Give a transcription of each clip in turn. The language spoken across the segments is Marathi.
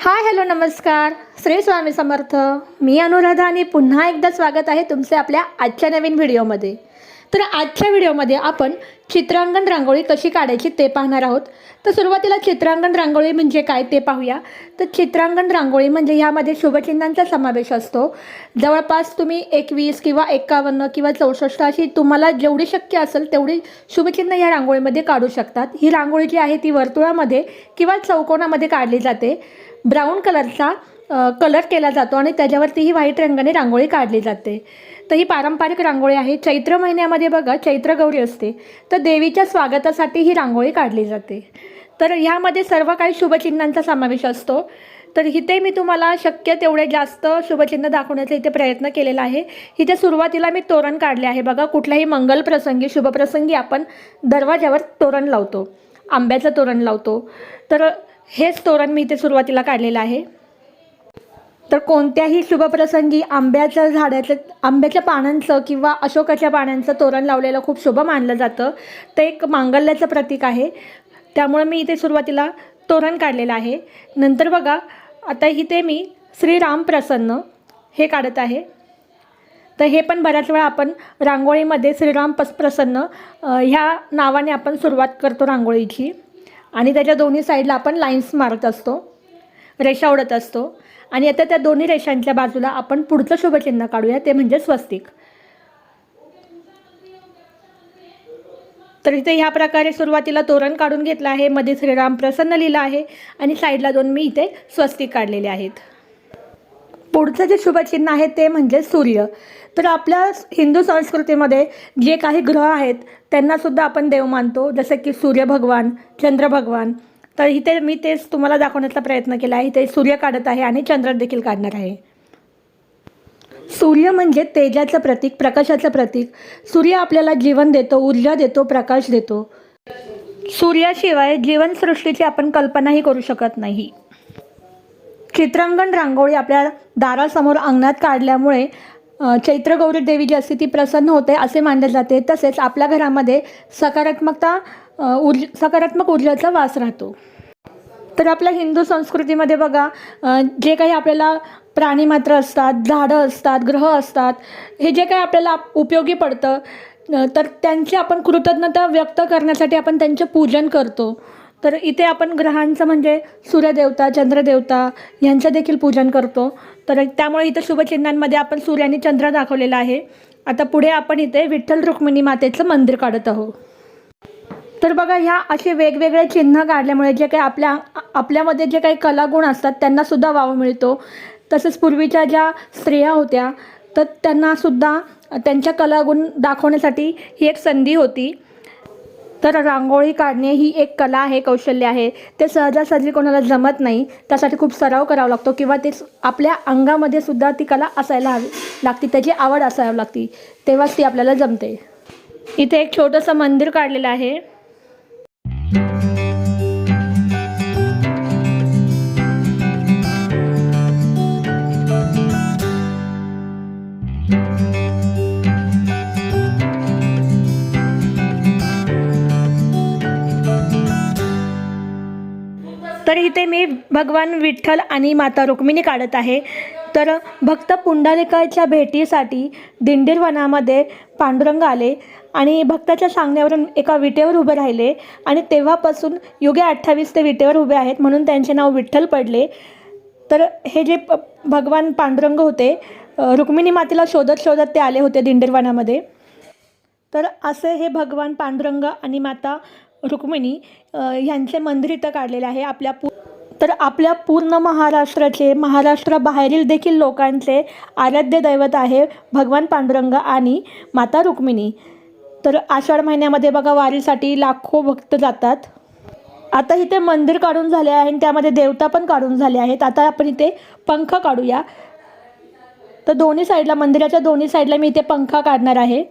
हाय हॅलो नमस्कार. श्री स्वामी समर्थ. मी अनुराधा आणि पुन्हा एकदा स्वागत आहे तुमचे आपल्या आजच्या नवीन व्हिडिओमध्ये. तर आजच्या व्हिडिओमध्ये आपण चित्रांगण रांगोळी कशी काढायची ते पाहणार आहोत. तर सुरुवातीला चित्रांगण रांगोळी म्हणजे काय ते पाहूया. तर चित्रांगण रांगोळी म्हणजे ह्यामध्ये शुभचिन्हांचा समावेश असतो. जवळपास तुम्ही एकवीस किंवा एकावन्न किंवा चौसष्ट अशी तुम्हाला जेवढी शक्य असेल तेवढी शुभचिन्ह या रांगोळीमध्ये काढू शकतात. ही रांगोळी जी आहे ती वर्तुळामध्ये किंवा चौकोनामध्ये काढली जाते. ब्राऊन कलरचा कलर केला जातो आणि त्याच्यावरतीही व्हाईट रंगाने रांगोळी काढली जाते. तर ही पारंपरिक रांगोळी आहे. चैत्र महिन्यामध्ये बघा चैत्र गौरी असते. तर देवीच्या स्वागतासाठी ही रांगोळी काढली जाते. तर ह्यामध्ये सर्व काही शुभचिन्हांचा समावेश असतो. तर इथे मी तुम्हाला शक्य तेवढे जास्त शुभचिन्ह दाखवण्याचा इथे प्रयत्न केलेला आहे. इथे सुरुवातीला मी तोरण काढले आहे. बघा कुठल्याही मंगल प्रसंगी शुभप्रसंगी आपण दरवाज्यावर तोरण लावतो. आंब्याचं तोरण लावतो. तर हेच तोरण मी इथे सुरुवातीला काढलेलं आहे. तर कोणत्याही शुभप्रसंगी आंब्याच्या झाडाचं आंब्याच्या पानांचं किंवा अशोकाच्या पानांचं तोरण लावलेलं खूप शुभ मानलं जातं. ते एक मांगल्याचं प्रतीक आहे. त्यामुळे मी इथे सुरुवातीला तोरण काढलेलं आहे. नंतर बघा आता इथे मी श्रीराम प्रसन्न हे काढत आहे. तर हे पण बऱ्याच वेळा आपण रांगोळीमध्ये श्रीराम पस प्रसन्न ह्या नावाने आपण सुरुवात करतो रांगोळीची. आणि त्याच्या दोन्ही साईडला आपण लाईन्स मारत असतो. रेषा ओढत असतो. आणि आता त्या दोन्ही रेषांच्या बाजूला आपण पुढचं शुभचिन्ह काढूया ते म्हणजे स्वस्तिक. तर इथे ह्या प्रकारे सुरुवातीला तोरण काढून घेतलं आहे मध्ये श्रीराम प्रसन्न लिहिलं आहे आणि साईडला दोन मी इथे स्वस्तिक काढलेले आहेत. पुढचं जे शुभचिन्ह आहे ते म्हणजे सूर्य. तर आपल्या हिंदू संस्कृतीमध्ये जे काही ग्रह आहेत त्यांनासुद्धा आपण देव मानतो जसं की सूर्य भगवान चंद्र भगवान तर इथे मी तेच तुम्हाला दाखवण्याचा प्रयत्न केला आहे. इथे सूर्य काढत आहे आणि चंद्र देखील काढणार आहे. सूर्य म्हणजे तेजाचं प्रतीक प्रकाशाचं प्रतीक. सूर्य आपल्याला जीवन देतो ऊर्जा देतो प्रकाश देतो. सूर्याशिवाय जीवनसृष्टीची आपण कल्पनाही करू शकत नाही. चित्रांगण रांगोळी आपल्या दारासमोर अंगणात काढल्यामुळे चैत्रगौरी देवी जी असते ती प्रसन्न होते असे मानले जाते. तसेच आपल्या घरामध्ये सकारात्मकता ऊर्ज सकारात्मक ऊर्जाचा वास राहतो. तर आपल्या हिंदू संस्कृतीमध्ये बघा जे काही आपल्याला प्राणीमात्र असतात झाडं असतात ग्रह असतात हे जे काही आपल्याला उपयोगी पडतं तर त्यांची आपण कृतज्ञता व्यक्त करण्यासाठी आपण त्यांचे पूजन करतो. तर इथे आपण ग्रहांचं म्हणजे सूर्यदेवता चंद्रदेवता यांचं देखील पूजन करतो. तर त्यामुळे इथं शुभचिन्हांमध्ये आपण सूर्य आणि चंद्र दाखवलेला आहे. आता पुढे आपण इथे विठ्ठल रुक्मिणी मातेचं मंदिर काढत आहोत. तर बघा ह्या असे वेगवेगळे चिन्ह काढल्यामुळे जे काही आपल्या आपल्यामध्ये जे काही कलागुण असतात त्यांनासुद्धा वाव मिळतो. तसेच पूर्वीच्या ज्या स्त्रिया होत्या तर त्यांनासुद्धा त्यांच्या कलागुण दाखवण्यासाठी ही एक संधी होती. तर रांगोळी काढणे ही एक कला आहे कौशल्य आहे. ते सहजासहजी कोणाला जमत नाही. त्यासाठी खूप सराव करावा लागतो किंवा ते आपल्या अंगामध्ये सुद्धा ती कला असायला हवी लागती. त्याची आवड असावी लागती. तेव्हाच ती आपल्याला जमते. इथे एक छोटंसं मंदिर काढलेलं आहे. तर इथे मी भगवान विठ्ठल आणि माता रुक्मिणी काढत आहे. तर भक्त पुंडलिकाच्या भेटीसाठी दिंडीर वनामध्ये पांडुरंग आले आणि भक्ताच्या सांगण्यावरून एका विटेवर उभे राहिले आणि तेव्हापासून युगे अठ्ठावीस ते विटेवर उभे आहेत म्हणून त्यांचे नाव विठ्ठल पडले. तर हे जे प भगवान पांडुरंग होते रुक्मिणी मातेला शोधत शोधत ते आले होते दिंडीरवनामध्ये. तर असे हे भगवान पांडुरंग आणि माता रुक्मिणी यांचे ह्यांचे मंदिर इथं काढलेले आहे. आपल्या पू तर आपल्या पूर्ण महाराष्ट्राचे महाराष्ट्राबाहेरील देखील लोकांचे आराध्य दैवत आहे भगवान पांडुरंग आणि माता रुक्मिणी. तर आषाढ महिन्यामध्ये बघा वारीसाठी लाखो भक्त जातात. आता इथे मंदिर काढून झाले आहे आणि त्यामध्ये देवता पण काढून झाले आहेत. आता आपण इथे पंख काढूया. तर दोन्ही साईडला मंदिराच्या दोन्ही साईडला मी इथे पंखा काढणार आहे.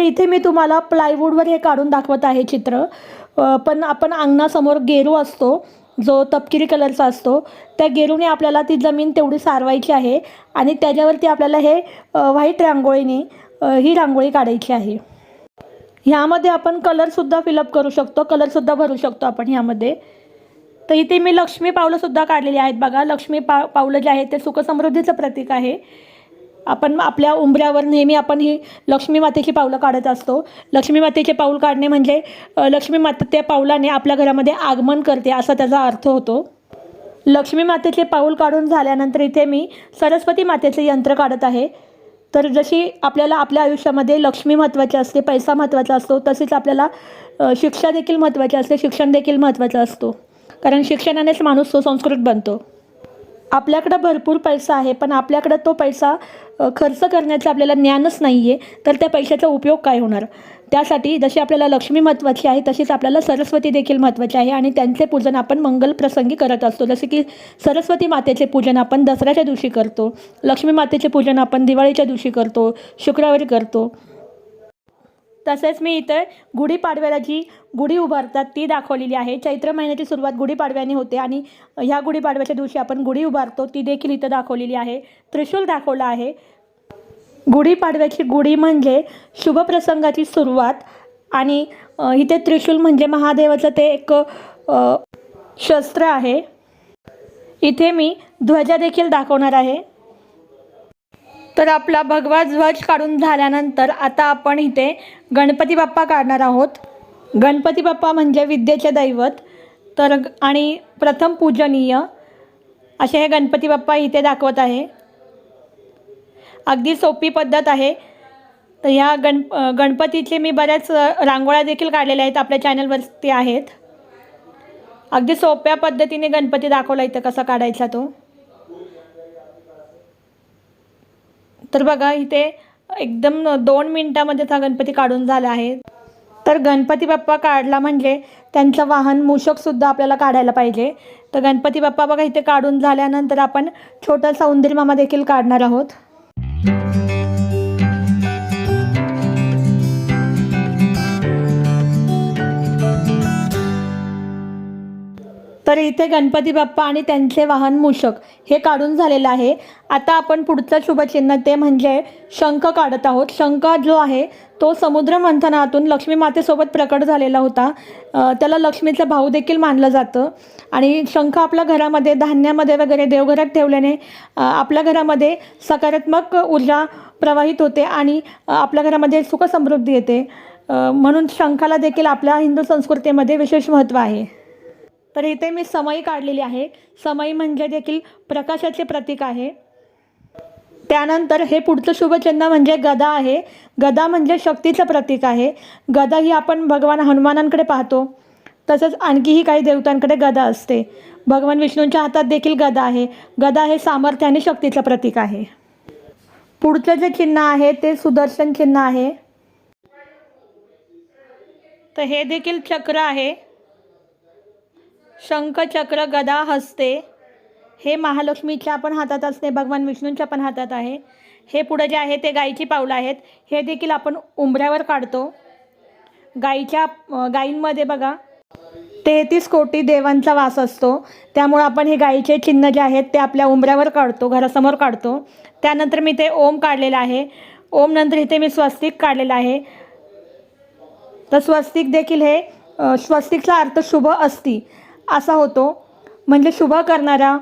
तर इथे मी तुम्हाला प्लायवूडवर हे काढून दाखवत आहे चित्र. पण आपण अंगणासमोर गेरू असतो जो तपकिरी कलरचा असतो त्या गेरूने आपल्याला ती जमीन तेवढी सारवायची आहे आणि त्याच्यावरती आपल्याला हे व्हाईट रांगोळीने ही रांगोळी काढायची आहे. ह्यामध्ये आपण कलरसुद्धा फिलअप करू शकतो कलरसुद्धा भरू शकतो आपण ह्यामध्ये. तर इथे मी लक्ष्मी पावलंसुद्धा काढलेली आहेत बघा. लक्ष्मी पा पावलं जे आहे ते सुखसमृद्धीचं प्रतीक आहे. आपण आपल्या उंबऱ्यावर नेहमी आपण ही लक्ष्मी मातेची पावलं काढत असतो. लक्ष्मी मातेचे पाऊल काढणे म्हणजे लक्ष्मी माता त्या पावलाने आपल्या घरामध्ये आगमन करते असा त्याचा अर्थ होतो. लक्ष्मी मातेचे पाऊल काढून झाल्यानंतर इथे मी सरस्वती मातेचे यंत्र काढत आहे. तर जशी आपल्याला आपल्या आयुष्यामध्ये लक्ष्मी महत्त्वाची असते पैसा महत्त्वाचा असतो तसेच आपल्याला शिक्षा देखील महत्त्वाची असते शिक्षण देखील महत्त्वाचं असतो. कारण शिक्षणानेच माणूस सुसंस्कृत बनतो. आपल्याकडं भरपूर पैसा आहे पण आपल्याकडं तो पैसा खर्च करण्याचं आपल्याला ज्ञानच नाही आहे तर त्या पैशाचा उपयोग काय होणार? त्यासाठी जशी आपल्याला लक्ष्मी महत्त्वाची आहे तशीच आपल्याला सरस्वती देखील महत्त्वाची आहे आणि त्यांचे पूजन आपण मंगल प्रसंगी करत असतो. जसे की सरस्वती मातेचे पूजन आपण दसऱ्याच्या दिवशी करतो लक्ष्मी मातेचे पूजन आपण दिवाळीच्या दिवशी करतो शुक्रवारी करतो. तसेच मी इथे गुढीपाडव्याला जी गुढी उभारतात ती दाखवलेली आहे. चैत्र महिन्याची सुरुवात गुढीपाडव्याने होते आणि ह्या गुढीपाडव्याच्या दिवशी आपण गुढी उभारतो ती देखील इथं दाखवलेली आहे. त्रिशूल दाखवलं आहे. गुढीपाडव्याची गुढी म्हणजे शुभप्रसंगाची सुरुवात आणि इथे त्रिशूल म्हणजे महादेवाचं ते एक शस्त्र आहे. इथे मी ध्वजा देखील दाखवणार आहे. तर आपला भगवा ध्वज काढून झाल्यानंतर आता आपण इथे गणपती बाप्पा काढणार आहोत. गणपती बाप्पा म्हणजे विद्येचे दैवत. तर आणि प्रथम पूजनीय असे हे गणपती बाप्पा इथे दाखवत आहे. अगदी सोपी पद्धत आहे. तर ह्या गण गणपतीचे मी बऱ्याच रांगोळ्या देखील काढलेल्या आहेत आपल्या चॅनलवरती आहेत. अगदी सोप्या पद्धतीने गणपती दाखवला इथं कसा काढायचा तो. तर बघा इथे एकदम दोन मिनटामध्येच हा गणपती काढून झाला आहे. तर गणपती बाप्पा काढला म्हणजे त्यांचं वाहन मूषकसुद्धा आपल्याला काढायला पाहिजे. तर गणपती बाप्पा बघा इथे काढून झाल्यानंतर आपण छोटासा उंदीर मामा देखील काढणार आहोत. तर इथे गणपती बाप्पा आणि त्यांचे वाहन मूषक हे काढून झालेलं आहे. आता आपण पुढचं शुभचिन्ह ते म्हणजे शंख काढत आहोत. शंख जो आहे तो समुद्र मंथनातून लक्ष्मी मातेसोबत प्रकट झालेला होता. त्याला लक्ष्मीचा भाऊ देखील मानलं जातं. आणि शंख आपल्या घरामध्ये धान्यामध्ये वगैरे देवघरात ठेवल्याने आपल्या घरामध्ये सकारात्मक ऊर्जा प्रवाहित होते आणि आपल्या घरामध्ये सुखसमृद्धी येते. म्हणून शंखाला देखील आपल्या हिंदू संस्कृतीमध्ये विशेष महत्त्व आहे. तर इथे मी समई काढलेली आहे. समई म्हणजे देखील प्रकाशाचे प्रतीक आहे. त्यानंतर हे पुढचं शुभचिन्ह म्हणजे गदा आहे. गदा म्हणजे शक्तीचं प्रतीक आहे. गदा ही आपण भगवान हनुमानांकडे पाहतो. तसंच आणखीही काही देवतांकडे गदा असते. भगवान विष्णूंच्या हातात देखील गदा आहे. गदा हे सामर्थ्य आणि शक्तीचं प्रतीक आहे. पुढचं जे चिन्ह आहे ते सुदर्शन चिन्ह आहे. तर हे देखील चक्र आहे. शंखचक्र गदा हस्ते. हे महालक्ष्मीच्या पण हातात असते. भगवान विष्णूंच्या पण हातात आहे. हे पुढं जे आहे ते गाईची पावलं आहेत. हे देखील आपण उंबऱ्यावर काढतो. गाईच्या गायींमध्ये गाईंमध्ये बघा. तेहतीस कोटी देवांचा वास असतो. त्यामुळं आपण हे गाईचे चिन्ह जे आहेत ते आपल्या उंबऱ्यावर काढतो घरासमोर काढतो. त्यानंतर मी ते ओम काढलेलं आहे. ओम नंतर इथे मी स्वस्तिक काढलेलं आहे. तर स्वस्तिक देखील हे स्वस्तिकचा अर्थ शुभ असती. असा होतो. म्हणजे शुभ करणारा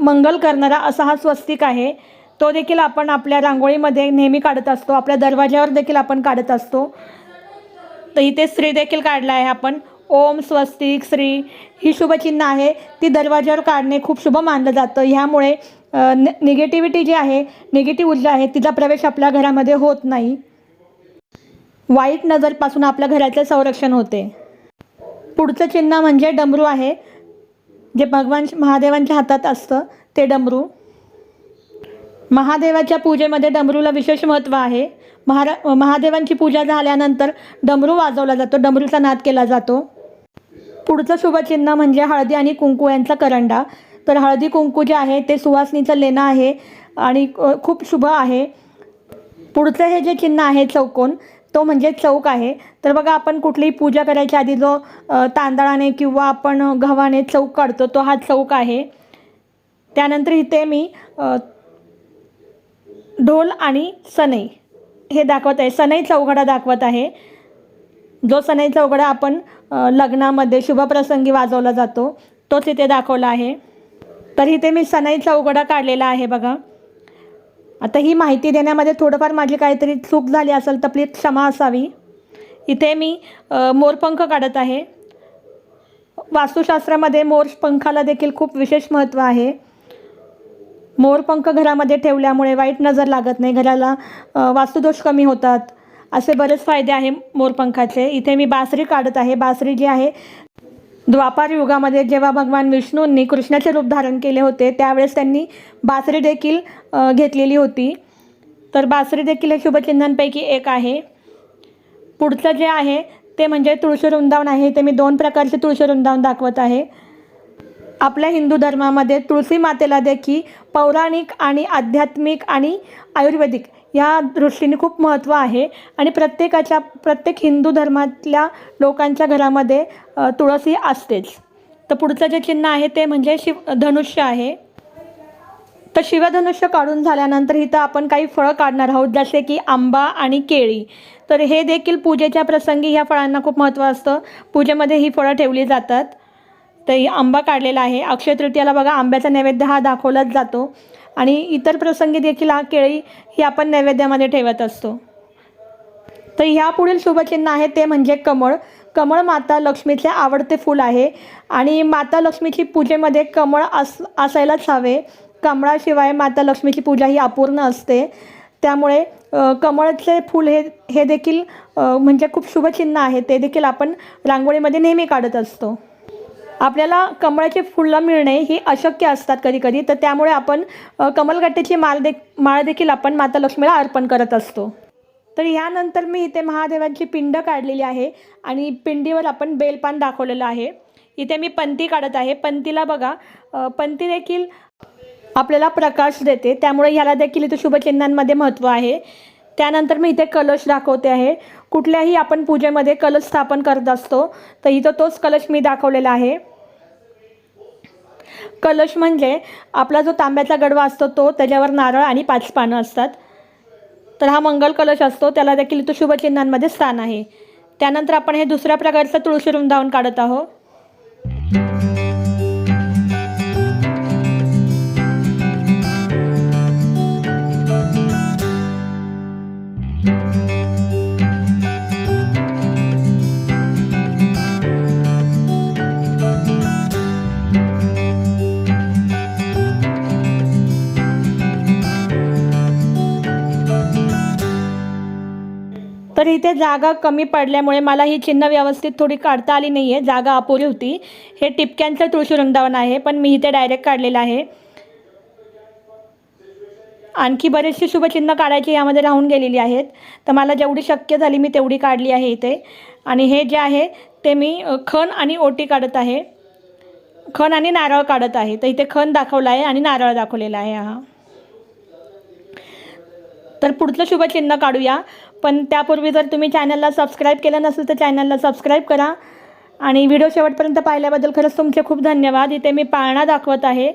मंगल करणारा असा हा स्वस्तिक आहे. तो देखील आपण आपल्या रांगोळीमध्ये नेहमी काढत असतो. आपल्या दरवाज्यावर देखील आपण काढत असतो. तर इथे स्त्री देखील काढला आहे आपण. ओम स्वस्तिक श्री ही शुभचिन्ह आहे. ती दरवाज्यावर काढणे खूप शुभ मानलं जातं. ह्यामुळे निगेटिव्हिटी जी आहे निगेटिव्ह ऊर्जा आहे तिचा प्रवेश आपल्या घरामध्ये होत नाही. वाईट नजरपासून आपल्या घराचे संरक्षण होते. पुढचं चिन्ह म्हणजे डमरू आहे. जे भगवान महादेवांच्या हातात असतं ते डमरू. महादेवाच्या पूजेमध्ये डमरूला विशेष महत्त्व आहे. महारा महादेवांची पूजा झाल्यानंतर डमरू वाजवला जातो डमरूचा नाद केला जातो. पुढचं शुभचिन्ह म्हणजे हळदी आणि कुंकू यांचा करंडा. तर हळदी कुंकू जे आहे ते सुवासनीचं लेणं आहे आणि खूप शुभ आहे. पुढचं हे जे चिन्ह आहे चौकोन तो म्हणजे चौक आहे. तर बघा आपण कुठलीही पूजा करायच्या आधी जो तांदळाने किंवा आपण गव्हाने चौक काढतो तो हा चौक आहे. त्यानंतर इथे मी ढोल आणि सनई हे दाखवत आहे. सनई चौघडा दाखवत आहे. जो सनई चौघडा आपण लग्नामध्ये शुभप्रसंगी वाजवला जातो तोच इथे दाखवला आहे. तर इथे मी सनई चौघडा काढलेला आहे बघा. आता ही माहिती देण्यामध्ये थोडंफार माझी काहीतरी चूक झाली असेल तर प्लीज क्षमा असावी. इथे मी मोरपंख काढत आहे. वास्तुशास्त्रामध्ये मोरपंखाला देखील खूप विशेष महत्त्व आहे. मोरपंख घरामध्ये ठेवल्यामुळे वाईट नजर लागत नाही. घराला वास्तुदोष कमी होतात. असे बरेच फायदे आहे मोरपंखाचे इथे मी बासरी काढत आहे. बासरी जी आहे द्वापार युगामध्ये जेव्हा भगवान विष्णूंनी कृष्णाचे रूप धारण केले होते त्यावेळेस त्यांनी बासरी देखील घेतलेली होती. तर बासरी देखील हे शुभचिन्हांपैकी एक आहे. पुढचं जे आहे ते म्हणजे तुळशी वृंदावन आहे. ते मी दोन प्रकारचे तुळशी वृंदावन दाखवत आहे. आपल्या हिंदू धर्मामध्ये तुळशी मातेला देखील पौराणिक आणि आध्यात्मिक आणि आयुर्वेदिक या दृष्टीने खूप महत्त्व आहे. आणि प्रत्येकाच्या प्रत्येक हिंदू धर्मातल्या लोकांच्या घरामध्ये तुळसी तुळस ही असतेच. तर पुढचं जे चिन्ह आहे ते म्हणजे शिव धनुष्य आहे. तर शिवधनुष्य काढून झाल्यानंतर इथं आपण काही फळं काढणार आहोत जसे की आंबा आणि केळी. तर हे देखील पूजेच्या प्रसंगी ह्या फळांना खूप महत्त्व असतं. पूजेमध्ये ही फळं ठेवली जातात. तर ही आंबा काढलेला आहे. अक्षय तृतीयाला बघा आंब्याचा नैवेद्य हा दाखवलाच जातो. आणि इतर प्रसंगी देखील हा केळी ही आपण नैवेद्यामध्ये ठेवत असतो. तर ह्या पुढील शुभचिन्ह आहे ते म्हणजे कमळ. कमळ माता लक्ष्मीचे आवडते फूल आहे आणि माता लक्ष्मीची पूजेमध्ये कमळ अस असायलाच हवे. कमळाशिवाय माता लक्ष्मीची पूजा ही अपूर्ण असते. त्यामुळे कमळचे कमळाचे फूल हे हे देखील म्हणजे खूप शुभचिन्ह आहे. ते देखील आपण रांगोळीमध्ये नेहमी काढत असतो. आपल्याला कमळाचे फुलं मिळणे ही अशक्य असतात कधी कधी. तर त्यामुळे आपण कमलगट्ट्याची माळ दे माळ देखील आपण माता लक्ष्मीला अर्पण करत असतो. तर यानंतर मी इथे महादेवांची पिंड काढलेली आहे आणि पिंडीवर आपण बेलपान दाखवलेलं आहे. इथे मी पंती काढत आहे. पंतीला बघा पंती देखील आपल्याला प्रकाश देते. त्यामुळे ह्याला देखील इथे शुभचिन्हांमध्ये महत्त्व आहे. त्यानंतर मी इथे कलश दाखवते आहे. कुठल्याही आपण पूजेमध्ये कलश स्थापन करत असतो तर इथं तोच कलश मी दाखवलेला आहे. कलश म्हणजे आपला जो तांब्याचा गडवा असतो तो त्याच्यावर नारळ आणि पाच पानं असतात. तर हा मंगल कलश असतो त्याला देखील इथं शुभचिन्हांमध्ये स्थान आहे. त्यानंतर आपण हे दुसऱ्या प्रकारचं तुळशी रुंदावून काढत आहोत. इथे जागा कमी पडल्यामुळे मला ही चिन्ह व्यवस्थित थोडी काढता आली नाही आहे जागा अपुरी होती. हे टिपक्यांचं तुळशी वृंदावन आहे पण मी इथे डायरेक्ट काढलेलं आहे. आणखी बरेचशी शुभचिन्ह काढायची यामध्ये राहून गेलेली आहेत. तर मला जेवढी शक्य झाली मी तेवढी काढली आहे इथे. आणि हे जे आहे ते मी खण आणि ओटी काढत आहे. खण आणि नारळ काढत आहे. तर इथे खण दाखवला आहे आणि नारळ दाखवलेला आहे. हा. तर पुढचं शुभचिन्ह काढूया. पण त्यापूर्वी जर तुम्ही चॅनलला सबस्क्राईब केलं नसेल तर चॅनलला सबस्क्राईब करा. आणि व्हिडिओ शेवटपर्यंत पाहिल्याबद्दल खरंच तुमचे खूप धन्यवाद. इथे मी पाळणा दाखवत आहे.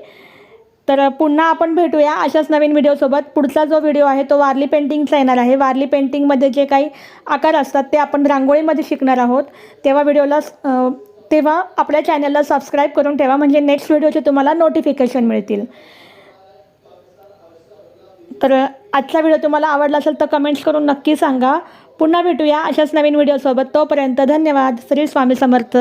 तर पुन्हा आपण भेटूया अशाच नवीन व्हिडिओसोबत पुढचा जो व्हिडिओ आहे तो वारली पेंटिंगचा येणार आहे. वारली पेंटिंगमध्ये जे काही आकार असतात ते आपण रांगोळीमध्ये शिकणार आहोत. तेव्हा व्हिडिओला तेव्हा आपल्या चॅनलला सबस्क्राईब करून ठेवा. म्हणजे नेक्स्ट व्हिडिओचे तुम्हाला नोटिफिकेशन मिळतील. तर आजचा व्हिडिओ तुम्हाला आवडला असेल तर कमेंट्स करून नक्की सांगा. पुन्हा भेटूया अशाच नवीन व्हिडिओसोबत. तोपर्यंत धन्यवाद. श्री स्वामी समर्थ.